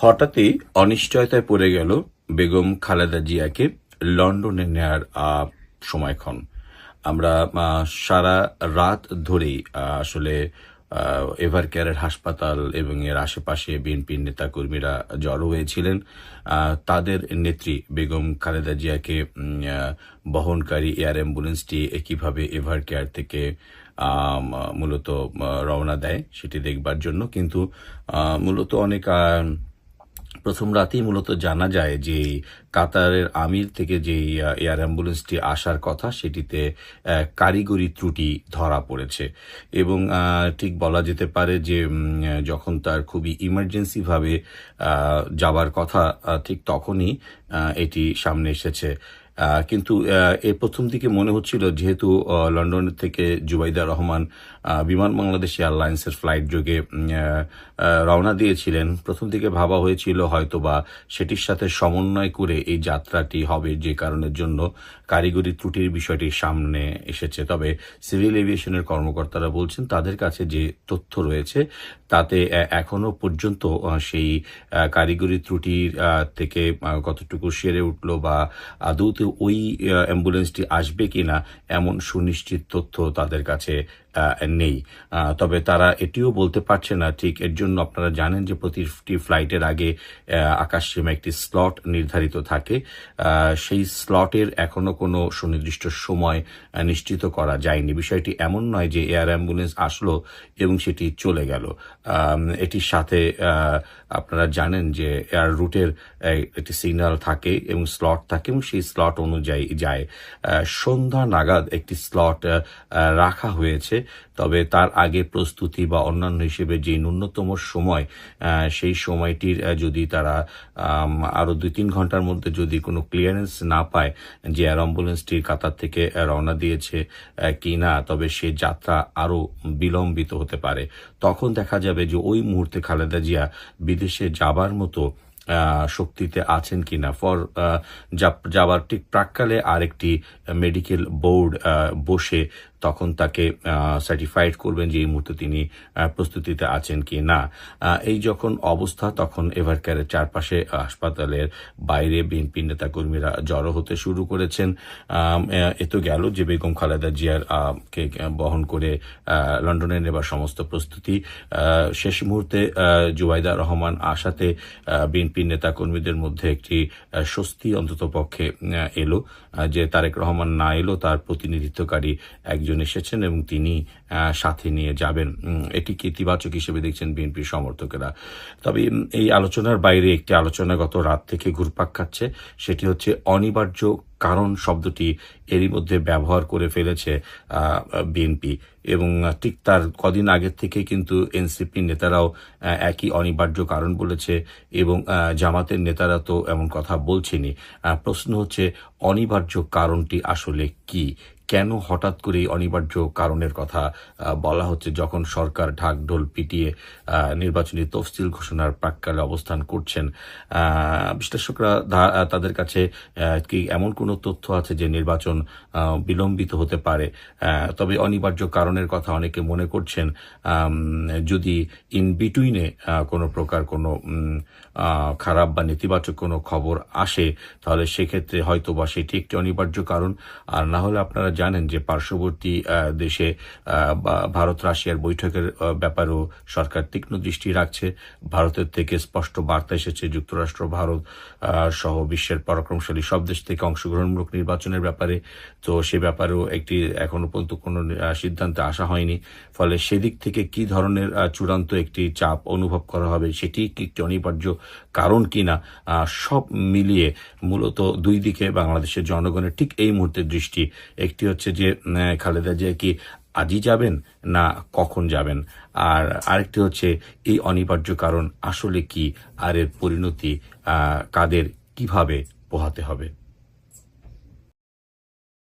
হঠাৎই অনিশ্চয়তায় পড়ে গেল বেগম খালেদা জিয়াকে লন্ডনে নেয়ার সময়ক্ষণ। আমরা সারা রাত ধরেই আসলে এভার কেয়ারের হাসপাতাল এবং এর আশেপাশে বিএনপির নেতাকর্মীরা জড়ো হয়েছিলেন। তাদের নেত্রী বেগম খালেদা জিয়াকে বহনকারী এয়ার অ্যাম্বুলেন্সটি একইভাবে এভার কেয়ার থেকে মূলত রওনা দেয় সেটি দেখবার জন্য। কিন্তু মূলত অনেক প্রথম রাতেই মূলত জানা যায় যে কাতারের আমির থেকে যে এয়ার অ্যাম্বুলেন্সটি আসার কথা, সেটিতে কারিগরি ত্রুটি ধরা পড়েছে। এবং ঠিক বলা যেতে পারে যে যখন তার খুবই ইমার্জেন্সিভাবে যাবার কথা ঠিক তখনই এটি সামনে এসেছে। কিন্তু এর প্রথম দিকে মনে হচ্ছিল যেহেতু লন্ডন থেকে জুবাইদা রহমান বিমান বাংলাদেশ এয়ারলাইন্সের ফ্লাইট যোগে রওনা দিয়েছিলেন। প্রথম দিকে ভাবা হয়েছিল হয়তো বা সেটির সাথে সমন্বয় করে এই যাত্রাটি হবে যে কারণের জন্য কারিগরি ত্রুটির বিষয়টি সামনে এসেছে। তবে সিভিল এভিয়েশনের কর্মকর্তারা বলছেন তাদের কাছে যে তথ্য রয়েছে তাতে আহ, এখনও পর্যন্ত সেই কারিগরি ত্রুটির থেকে কতটুকু সেরে উঠল বা আদৌতে ওই অ্যাম্বুলেন্সটি আসবে কিনা এমন সুনিশ্চিত তথ্য তাদের কাছে নেই। তবে তারা এটিও বলতে পারছে না, ঠিক এর জন্য আপনারা জানেন যে প্রতিটি ফ্লাইটের আগে আকাশসীমা একটি স্লট নির্ধারিত থাকে। সেই স্লটের এখনও কোনো সুনির্দিষ্ট সময় নিশ্চিত করা যায়নি। বিষয়টি এমন নয় যে এয়ার অ্যাম্বুলেন্স আসলো এবং সেটি চলে গেল। এটির সাথে আপনারা জানেন যে এয়ার রুটের একটি সিগন্যাল থাকে এবং স্লট থাকে এবং সেই স্লট অনুযায়ী যায়। সন্ধ্যা নাগাদ একটি স্লট রাখা হয়েছে। তবে তার আগে প্রস্তুতি বা অন্যান্য হিসেবে যে ন্যূনতম সময় সেই সময়টির যদি তারা আরও দুই তিন ঘণ্টার মধ্যে যদি কোনো ক্লিয়ারেন্স না পায় যে এয়ার অ্যাম্বুলেন্সটি কাতার থেকে রওনা দিয়েছে কি না তবে সে যাত্রা আরও বিলম্বিত হতে পারে। তখন দেখা যাবে যে ওই মুহূর্তে খালেদা জিয়া বিদেশে যাবার মতো শক্তিতে আছেন কিনা। ফর যাবার ঠিক প্রাককালে আরেকটি মেডিকেল বোর্ড বসে তখন তাকে সার্টিফাইড করবেন যে এই মুহূর্তে তিনি প্রস্তুতিতে আছেন কি না। এই যখন অবস্থা, তখন এভারকেয়ারের চারপাশে হাসপাতালের বাইরে বিএনপি নেতাকর্মীরা জড়ো হতে শুরু করেছেন। এ তো গেল যে বেগম খালেদা জিয়ার কে বহন করে লন্ডনে নেবার সমস্ত প্রস্তুতি। শেষ মুহূর্তে জুবাইদা রহমান আশাতে বিএনপি নেতাকর্মীদের মধ্যে একটি স্বস্তি অন্তত পক্ষে এলো। যে তারেক রহমান না এলো, তার প্রতিনিধিত্বকারী একজন এসেছেন এবং তিনি সাথে নিয়ে যাবেন। এটিকে ইতিবাচক হিসেবে দেখছেন বিএনপির সমর্থকেরা। তবে এই আলোচনার বাইরে একটি আলোচনা গত রাত থেকে ঘুরপাক খাচ্ছে। সেটি হচ্ছে অনিবার্য কারণ শব্দটি এরই মধ্যে ব্যবহার করে ফেলেছে বিএনপি। এবং ঠিক তার কদিন আগের থেকে কিন্তু এনসিপি নেতারাও একই অনিবার্য কারণ বলেছে এবং জামাতের নেতারা তো এমন কথা বলছেনই। আহ, প্রশ্ন হচ্ছে অনিবার্য কারণটি আসলে কি? কেন হঠাৎ করে অনিবার্য কারণের কথা বলা হচ্ছে যখন সরকার ঢাকঢোল পিটিয়ে নির্বাচনী তফসিল ঘোষণার প্রাককালে অবস্থান করছেন। বিশ্লেষকরা তাদের কাছে কি এমন কোনো তথ্য আছে যে নির্বাচন বিলম্বিত হতে পারে? তবে অনিবার্য কারণের কথা অনেকে মনে করছেন যদি ইন বিটুইনে কোনো প্রকার কোনো খারাপ বা নেতিবাচক কোনো খবর আসে, তাহলে সেক্ষেত্রে হয়তো বা সেটি একটি অনিবার্য কারণ। আর না হলে আপনারা জানেন যে পার্শ্ববর্তী দেশে ভারত রাশিয়ার বৈঠকের ব্যাপারেও সরকার তীক্ষ্ণ দৃষ্টি রাখছে। ভারতের থেকে স্পষ্ট বার্তা এসেছে যুক্তরাষ্ট্র, ভারত সহ বিশ্বের পরাক্রমশালী সব দেশ থেকে অংশগ্রহণমূলক নির্বাচনের ব্যাপারে। তো সে ব্যাপারেও একটি এখনও পর্যন্ত কোনো সিদ্ধান্তে আসা হয়নি। ফলে সেদিক থেকে কি ধরনের চূড়ান্ত একটি চাপ অনুভব করা হবে সেটি একটি অনিবার্য কারণ কিনা সব মিলিয়ে মূলত দুই দিকে বাংলাদেশের জনগণের ঠিক এই মুহূর্তে দৃষ্টি একটি হচ্ছে যে খালেদা জিয়া কি আজই যাবেন না কখন যাবেন? আর আরেকটি হচ্ছে, এই অনিবার্য কারণ আসলে কি? আর এর পরিণতি কাদের কীভাবে পোহাতে হবে?